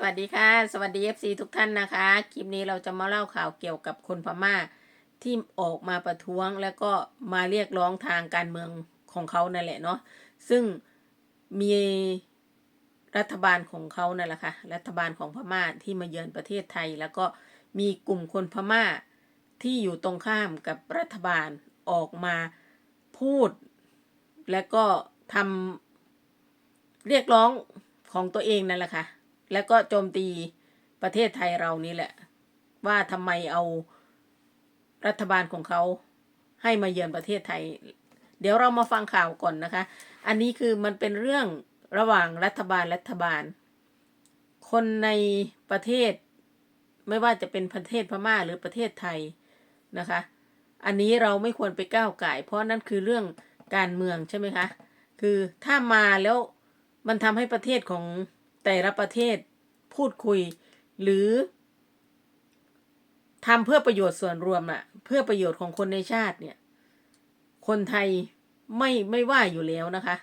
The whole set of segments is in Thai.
สวัสดีค่ะ สวัสดี FC ทุกท่านนะคะ คลิปนี้เราจะมาเล่าข่าวเกี่ยวกับคนพม่าที่ออกมาประท้วงแล้วก็มาเรียกร้องทางการเมืองของเขานั่นแหละเนาะซึ่งมีรัฐบาลของเขานั่นแหละค่ะรัฐบาลของพม่าที่มาเยือนประเทศไทย แล้วก็มีกลุ่มคนพม่าที่อยู่ตรงข้ามกับรัฐบาลออกมาพูด แล้วก็ทำเรียกร้องของตัวเองนั่นแหละค่ะ แล้วก็โจมตีประเทศไทยเรานี่แหละ ว่าทำไมเอารัฐบาลของเขาให้มาเยือนประเทศไทย เดี๋ยวเรามาฟังข่าวก่อนนะคะ อันนี้คือมันเป็นเรื่องระหว่างรัฐบาลรัฐบาล คนในประเทศ ไม่ว่าจะเป็นประเทศพม่าหรือประเทศไทยนะคะ อันนี้เราไม่ควรไปก้าวไก่เพราะนั่นคือเรื่องการเมืองใช่ไหมคะ คือถ้ามาแล้วมันทำให้ประเทศของ แต่ละประเทศพูดคุยหรือทำเพื่อประโยชน์ส่วนรวมอะเพื่อประโยชน์ของคนในชาติเนี่ย คนไทยไม่ไม่ว่าอยู่แล้วนะคะ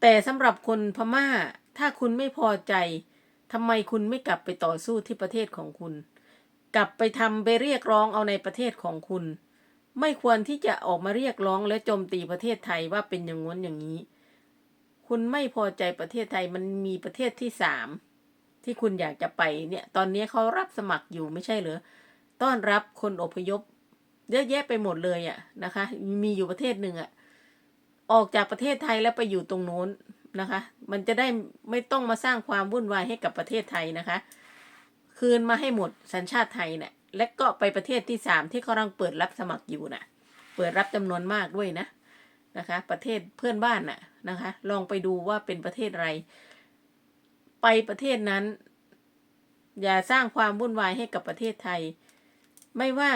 แต่สำหรับคนพม่าถ้าคุณไม่พอใจทำไมคุณไม่กลับไปต่อสู้ที่ประเทศของคุณ กลับไปทำไปเรียกร้องเอาในประเทศของคุณ ไม่ควรที่จะออกมาเรียกร้องและโจมตีประเทศไทยว่าเป็นอย่างง้นอย่างนี้ คุณไม่พอใจประเทศไทยมันมีประเทศที่สามที่คุณอยากจะไปเนี่ย ตอนนี้เขารับสมัครอยู่ไม่ใช่เหรอต้อนรับคนอพยพเยอะแยะไปหมดเลยอะนะคะ มีอยู่ประเทศหนึ่งอะออกจากประเทศไทยแล้วไปอยู่ตรงโน้นนะคะ มันจะได้ไม่ต้องมาสร้างความวุ่นวายให้กับประเทศไทยนะคะ คืนมาให้หมดสัญชาติไทยเนี่ยและก็ไปประเทศที่สามที่เขากำลังเปิดรับสมัครอยู่น่ะ เปิดรับจำนวนมากด้วยนะ นะคะ ประเทศเพื่อนบ้านน่ะนะคะ ลองไปดูว่าเป็นประเทศอะไร ไปประเทศนั้น อย่าสร้างความวุ่นวายให้กับประเทศไทย ไม่ว่า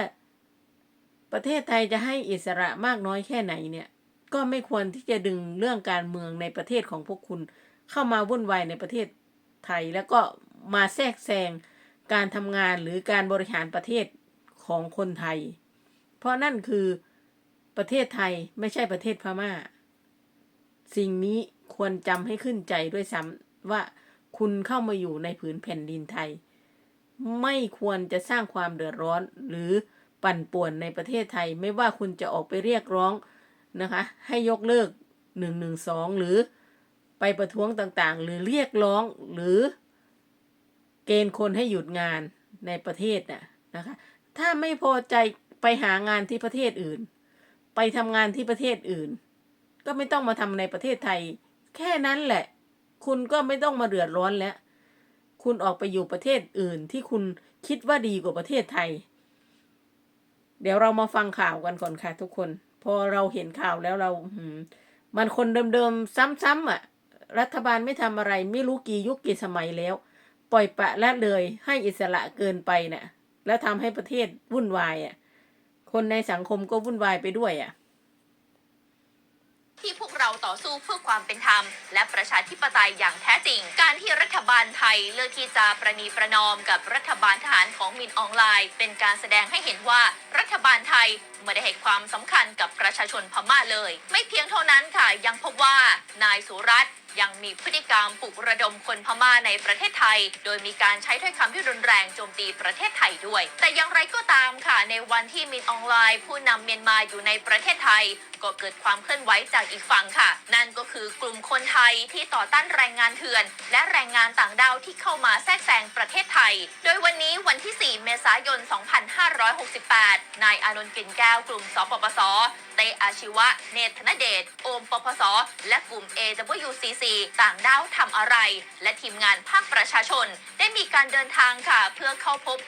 ประเทศไทยจะให้อิสระมากน้อยแค่ไหนเนี่ย ก็ไม่ควรที่จะดึงเรื่องการเมืองในประเทศของพวกคุณ เข้ามาวุ่นวายในประเทศไทย แล้วก็มาแทรกแซงการทำงานหรือการบริหารประเทศของคนไทย เพราะนั่นคือ ประเทศไทยไม่ใช่ประเทศพม่า สิ่งนี้ควรจำให้ขึ้นใจด้วยซ้ำว่าคุณเข้ามาอยู่ในผืนแผ่นดินไทย ไม่ควรจะสร้างความเดือดร้อน หรือปั่นป่วนในประเทศไทย ไม่ว่าคุณจะออกไปเรียกร้องนะคะ ให้ยกเลิกหนึ่งหนึ่งสองหรือไปประท้วงต่างๆ หรือเรียกร้องหรือ เกณฑ์คนให้หยุดงานในประเทศน่ะนะคะ ถ้าไม่พอใจไปหางานที่ประเทศอื่น ไปทำงานที่ประเทศอื่น ก็ไม่ต้องมาทำในประเทศไทย แค่นั้นแหละ คุณก็ไม่ต้องมาเดือดร้อนแล้ว คุณออกไปอยู่ประเทศอื่นที่คุณคิดว่าดีกว่าประเทศไทย เดี๋ยวเรามาฟังข่าวกันก่อนค่ะทุกคน พอเราเห็นข่าวแล้วเราหืมมันคนเดิมๆซ้ำๆอะ รัฐบาลไม่ทำอะไรไม่รู้กี่ยุคกี่สมัยแล้ว ปล่อยปะละเลยให้อิสระเกินไปเนะ่ะ แล้วทำให้ประเทศวุ่นวายอะ คนในสังคมก็วุ่นวายไปด้วยอะที่พวกเราต่อสู้เพื่อความเป็นธรรม และประชาธิปไตยอย่างแท้จริง การที่รัฐบาลไทยเลือกที่จะประนีประนอมกับรัฐบาลทหารของมินออนไลน์ เป็นการแสดงให้เห็นว่ารัฐบาลไทยไม่ได้ให้ความสำคัญกับประชาชนพม่าเลย ไม่เพียงเท่านั้นค่ะยังพบว่านายสุรัตน์ ยังมีพฤติกรรมปลุกระดมคนพม่าในประเทศไทย โดยมีการใช้ถ้อยคำที่รุนแรงโจมตีประเทศไทยด้วย แต่อย่างไรก็ตามค่ะ ในวันที่มินออนไลน์ ผู้นำเมียนมาอยู่ในประเทศไทย ก็เกิดความเคลื่อนไหวจากอีกฝั่งค่ะ นั่นก็คือกลุ่มคนไทยที่ต่อต้านแรงงานเถื่อน และแรงงานต่างด้าวที่เข้ามาแทรกแซงประเทศไทย โดยวันนี้วันที่ 4 เมษายน 2568 นายอานนท์กินแก้วกลุ่มสปปสเตอาชีวะ เนธนเดช โอมปปสและกลุ่ม AWCC ต่างด้าวทำอะไร และทีมงานภาคประชาชน ได้มีการเดินทางค่ะ เพื่อเข้าพบ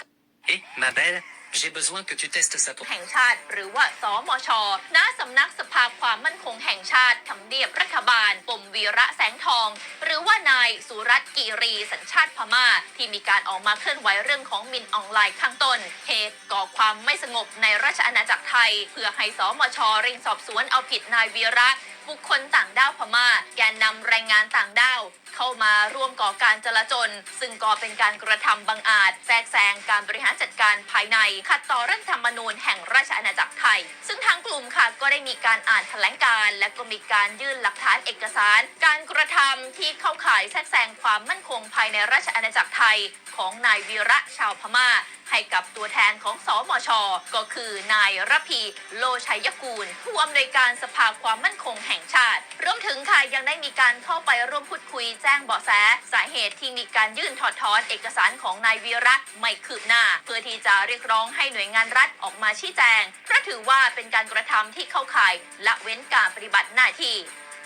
Et, ma belle, j'ai besoin que tu testes ça pour แห่งชาติ หรือว่าสมชณสำนักสภาความมั่นคงแห่งชาติทำเนียบรัฐบาลปมวีระแสงทอง หรือว่านายสุรัตน์กีรีสัญชาติพม่า ที่มีการออกมาเคลื่อนไหวเรื่องของมินออนไลน์ข้างต้น เหตุก่อความไม่สงบในราชอาณาจักรไทย เพื่อให้สมชเร่งสอบสวนเอาผิดนายวีระ บุคคลต่างด้าวพม่า แกนนำแรงงานต่างด้าว เข้ามาร่วมก่อการจลาจล ซึ่งก่อเป็นการกระทำบังอาจ แทรกแซงการบริหารจัดการภายใน ขัดต่อรัฐธรรมนูญแห่งราชอาณาจักรไทย ซึ่งทางกลุ่มค่ะก็ได้มีการอ่านแถลงการและก็มีการยื่นหลักฐานเอกสาร การกระทำที่เข้าข่ายแทรกแซงความมั่นคงภายในราชอาณาจักรไทย ของนายวีระชาวพม่า ให้กับตัวแทนของสอมช ก็คือนายระพีโลชัยกูล ผู้อำนวยการสภาความมั่นคงแห่งชาติ รวมถึงค่ะยังได้มีการเข้าไปร่วมพูดคุยแจ้งเบาะแส สาเหตุที่มีการยื่นถอดถอนเอกสารของนายวีระไม่คืบหน้า เพื่อที่จะเรียกร้องให้หน่วยงานรัฐออกมาชี้แจงเพราะถือว่าเป็นการกระทำที่เข้าข่ายละเว้นการปฏิบัติหน้าที่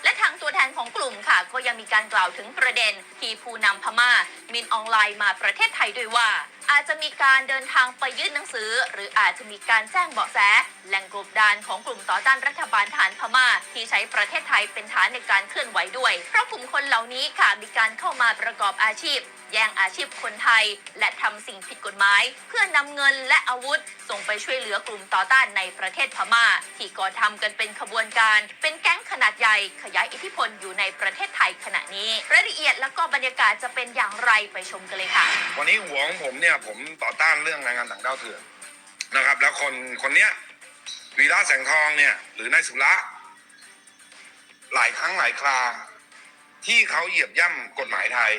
และทางตัวแทนของกลุ่มค่ะ ก็ยังมีการกล่าวถึงประเด็น ที่ผู้นำพม่ามินออนไลน์มาประเทศไทยด้วยว่า อาจจะมีการเดินทางไปยื่นหนังสือ หรืออาจจะมีการแจ้งเบาะแสแหล่งกบดานของกลุ่มต่อต้านรัฐบาลฐานพม่า ที่ใช้ประเทศไทยเป็นฐานในการเคลื่อนไหวด้วย เพราะกลุ่มคนเหล่านี้ค่ะมีการเข้ามาประกอบอาชีพแย่งอาชีพคนไทย และทำสิ่งผิดกฎหมาย เพื่อนำเงินและอาวุธ ส่งไปช่วยเหลือกลุ่มต่อต้านในประเทศพม่า ที่ก่อทำกันเป็นขบวนการ เป็นแก๊งขนาดใหญ่ขยายอิทธิพลอยู่ในประเทศไทยขณะนี้ รายละเอียดและก็บรรยากาศจะเป็นอย่างไรไปชมกันเลยค่ะ วันนี้หัวของผมเนี่ยผมต่อต้านเรื่องแรงงานต่างด้าวเถื่อนนะครับ แล้วคนคนเนี้ยวีระแสงทองเนี่ย หรือนายสุระหลายครั้งหลายครา ที่เขาเหยียบย่ำกฎหมายไทย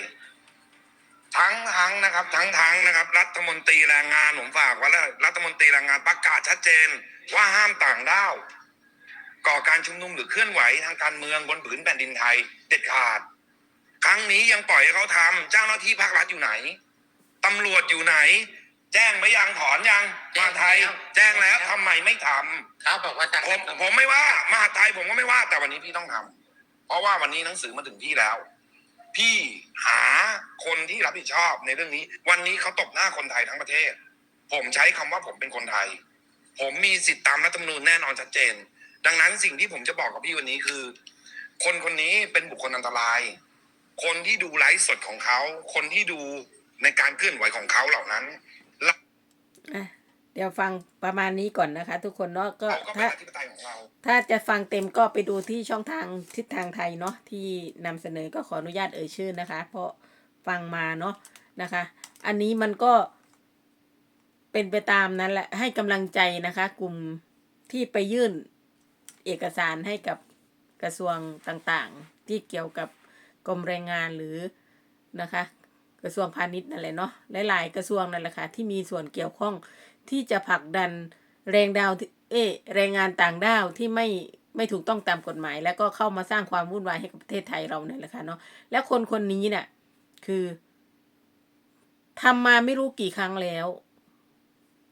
ทั้งทั้งนะครับ ทั้งทั้งนะครับ รัฐมนตรีแรงงานผมฝากไว้แล้วรัฐมนตรีแรงงานประกาศชัดเจน ว่าห้ามต่างด้าวก่อการชุมนุมหรือเคลื่อนไหวทางการเมืองบนผืนแผ่นดินไทย เด็ดขาด ครั้งนี้ยังปล่อยให้เขาทำเจ้าหน้าที่ภาครัฐอยู่ไหนตำรวจอยู่ไหน แจ้งไปยังถอนยังมหาดไทย แจ้งแล้วทำไมไม่ทำเขาบอกว่าจะผมผมไม่ว่ามหาดไทยผมก็ไม่ว่า แต่วันนี้พี่ต้องทำเพราะว่าวันนี้หนังสือมาถึงพี่แล้ว พี่หาคนที่รับผิดชอบในเรื่องนี้ วันนี้เขาตบหน้าคนไทยทั้งประเทศ ผมใช้คำว่าผมเป็นคนไทย ผมมีสิทธิตามรัฐธรรมนูญแน่นอนชัดเจน ดังนั้นสิ่งที่ผมจะบอกกับพี่วันนี้คือ คนคนนี้เป็นบุคคลอันตราย คนที่ดูไลฟ์สดของเขา คนที่ดูในการเคลื่อนไหวของเขาเหล่านั้น เดี๋ยวฟังประมาณนี้ก่อนนะคะ ทุกคนเนาะก็เขาก็เป็ถ้าอธิปไตยของเรา ถ้าจะฟังเต็มก็ไปดูที่ช่องทางทิศทางไทยเนาะที่นำเสนอก็ขออนุญาตเอ่ยชื่อนะคะ เพราะฟังมาเนาะนะคะ อันนี้มันก็เป็นไปตามนั้นแหละให้กำลังใจนะคะ กลุ่มที่ไปยื่นเอกสารให้กับกระทรวงต่างๆ ที่เกี่ยวกับกรมแรงงานหรือนะคะ กระทรวงพาณิชย์นั่นแหละเนาะหลายๆกระทรวงนั่นแหละค่ะที่มีส่วนเกี่ยวข้อง ที่จะผลักดันแรงดาวเอแรงงานต่างด้าวที่ไม่ไม่ถูกต้องตามกฎหมาย แล้วก็เข้ามาสร้างความวุ่นวายให้กับประเทศไทยเราเนี่ยแหละค่ะเนาะแล้วคนคนนี้เนี่ยคือทำมาไม่รู้กี่ครั้งแล้ว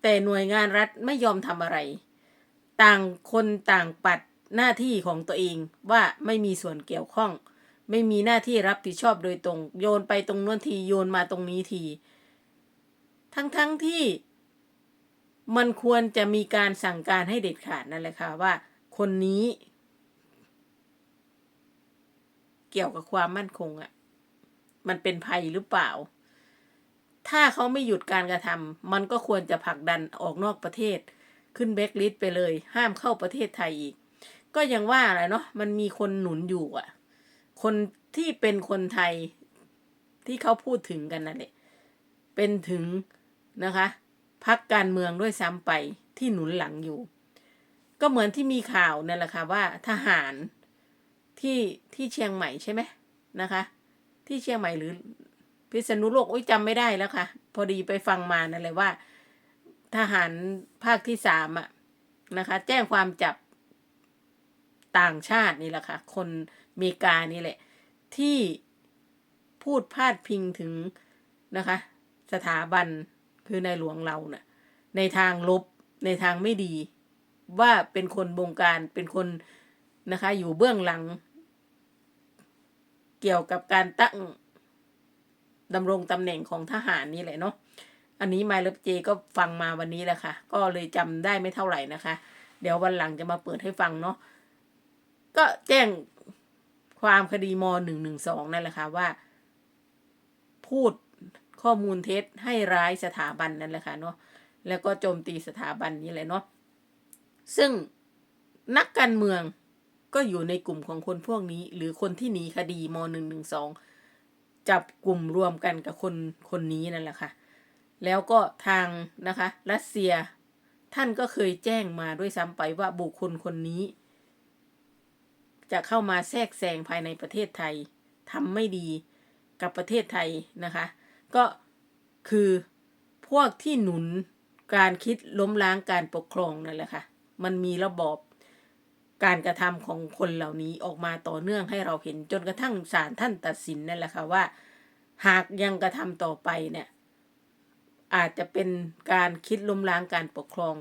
แต่หน่วยงานรัฐไม่ยอมทำอะไร ต่างคนต่างปัดหน้าที่ของตัวเองว่าไม่มีส่วนเกี่ยวข้อง ไม่มีหน้าที่รับผิดชอบโดยตรง โยนไปตรงนู้นทีโยนมาตรงนี้ที ทั้งๆทที่ มันควรจะมีการสั่งการให้เด็ดขาดนั่นแหละค่ะว่าคนนี้ เกี่ยวกับความมั่นคงอะ่ะ มันเป็นภัยหรือเปล่า ถ้าเขาไม่หยุดการกระทำมันก็ควรจะผลักดันออกนอกประเทศ ขึ้นแบ็กลิสต์ไปเลย ห้ามเข้าประเทศไทยอีก ก็ยังว่าแหละเนาะมันมีคนหนุนอยู่อะ คนที่เป็นคนไทยที่เขาพูดถึงกันนั่นแหละเป็นถึงนะคะ พักการเมืองด้วยซ้ำไปที่หนุนหลังอยู่ ก็เหมือนที่มีข่าวนั่นแหละค่ะว่าทหารที่ที่เชียงใหม่ใช่ไหมนะคะ ที่เชียงใหม่หรือพิษณุโลกโอ้ยจำไม่ได้แล้วค่ะ พอดีไปฟังมานั่นเลยว่า ทหารภาคที่สามอะนะคะ แจ้งความจับต่างชาตินี่แหละค่ะ คนเมกานี่แหละ ที่พูดพาดพิงถึงนะคะ สถาบัน คือในหลวงเราเนะ่ะในทางลบในทางไม่ดี ว่าเป็นคนบงการเป็นคนนะคะ อยู่เบื้องหลัง เกี่ยวกับการตั้งดำรงตำแหน่งของทหารนี่แหละเนาะอันนี้ไมล์เลฟเจก็ฟังมาวันนี้แหละค่ะ ก็เลยจำได้ไม่เท่าไหร่นะคะ เดี๋ยววันหลังจะมาเปิดให้ฟังเนาะก็แจ้งความคดีมหนึ่งหนึ่งสองนั่นแหละค่ะว่า พูด ข้อมูลเท็จให้ร้ายสถาบันนั่นแหละค่ะเนาะแล้วก็โจมตีสถาบันนี้แหละเนาะซึ่งนักการเมืองก็อยู่ในกลุ่มของคนพวกนี้ หรือคนที่หนีคดีมหนึ่งหนึ่งสองจับกลุ่มรวมกันกับคนคนนี้นั่นแหละค่ะ แล้วก็ทางนะคะรัสเซียท่านก็เคยแจ้งมาด้วยซ้ำไปว่าบุคคลคนนี้ จะเข้ามาแทรกแซงภายในประเทศไทยทำไม่ดีกับประเทศไทยนะคะ ก็คือพวกที่หนุนการคิดล้มล้างการปกครองนั่นแหละค่ะ มันมีระบอบการกระทำของคนเหล่านี้ออกมาต่อเนื่องให้เราเห็นจนกระทั่งศาลท่านตัดสินนั่นแหละค่ะว่า หากยังกระทำต่อไปเนี่ยอาจจะเป็นการคิดล้มล้างการปกครอง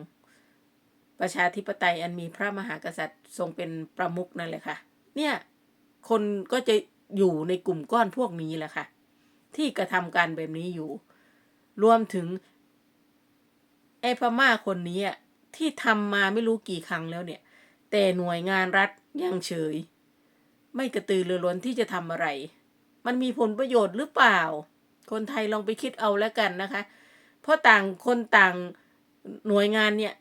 ประชาธิปไตยอันมีพระมหากษัตริย์ทรงเป็นประมุขนั่นแหละค่ะ เนี่ยคนก็จะอยู่ในกลุ่มก้อนพวกนี้แหละค่ะ ที่กระทำการแบบนี้อยู่ รวมถึง ไอ้พม่าคนนี้ที่ทำมาไม่รู้กี่ครั้งแล้วเนี่ย แต่หน่วยงานรัฐยังเฉย ไม่กระตือรือร้นที่จะทำอะไร มันมีผลประโยชน์หรือเปล่า คนไทยลองไปคิดเอาแล้วกันนะคะ เพราะต่างคนต่างหน่วยงานเนี่ย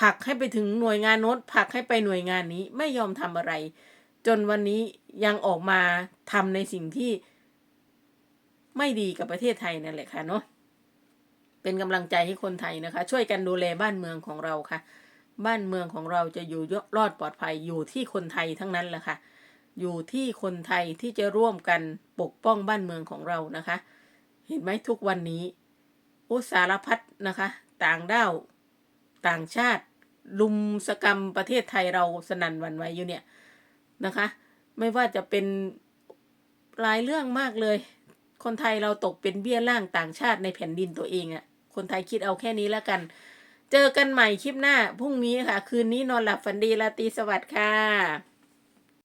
ผลักให้ไปถึงหน่วยงานโน้นผลักให้ไปหน่วยงานนี้ไม่ยอมทำอะไร จนวันนี้ยังออกมาทำในสิ่งที่ ไม่ดีกับประเทศไทยนั่นแหละค่ะเนาะเป็นกำลังใจให้คนไทยนะคะ ช่วยกันดูแลบ้านเมืองของเราค่ะ บ้านเมืองของเราจะอยู่รอดปลอดภัยอยู่ที่คนไทยทั้งนั้นแหละค่ะ อยู่ที่คนไทยที่จะร่วมกันปกป้องบ้านเมืองของเรานะคะ เห็นไหมทุกวันนี้อุสารพัดนะคะ ต่างด้าวต่างชาติลุมสกรรมประเทศไทยเราสนั่นวันไหวอยู่เนี่ยนะคะ ไม่ว่าจะเป็นหลายเรื่องมากเลย คนไทยเราตกเป็นเบี้ยล่างต่างชาติในแผ่นดินตัวเองอะ่ะคนไทยคิดเอาแค่นี้แล้วกัน เจอกันใหม่คลิปหน้าพรุ่งนี้ค่ะ คืนนี้นอนหลับฝันดีราตรีสวัสดิ์ค่ะ